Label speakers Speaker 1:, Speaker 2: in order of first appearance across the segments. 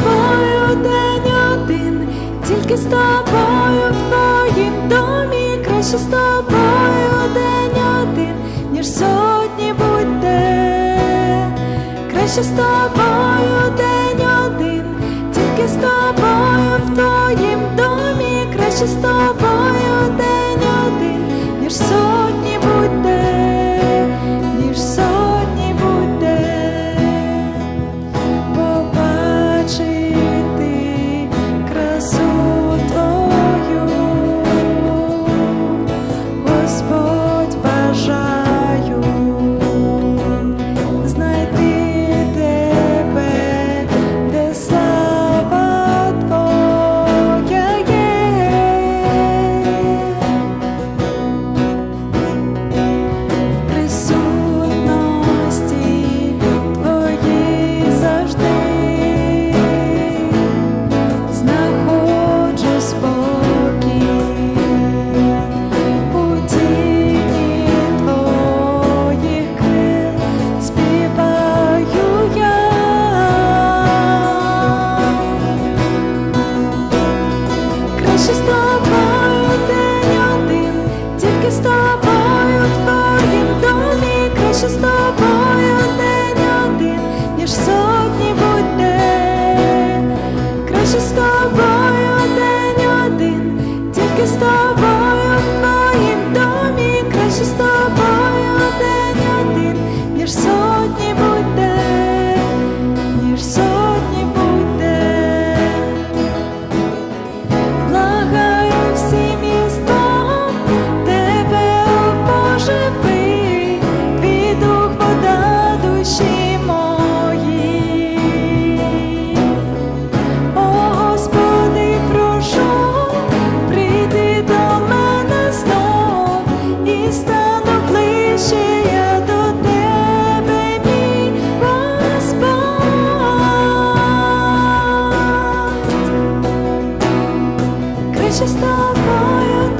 Speaker 1: тобою день один, тільки з тобою в твоїм домі, краще з тобою день один, ніж сотні будь-де. Краще з тобою день один, тільки з тобою в твоїм домі, краще з тобою лише з один, тільки з тобою домі, краще з тобою один, ніж сотні будь-де, краще з тобою один. тобою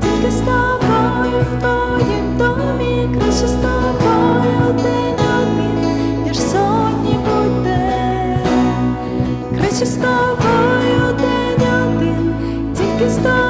Speaker 1: тільки з в твоїм домі, краще з тобою день один, ніж сотні буде, краще з тобою день один.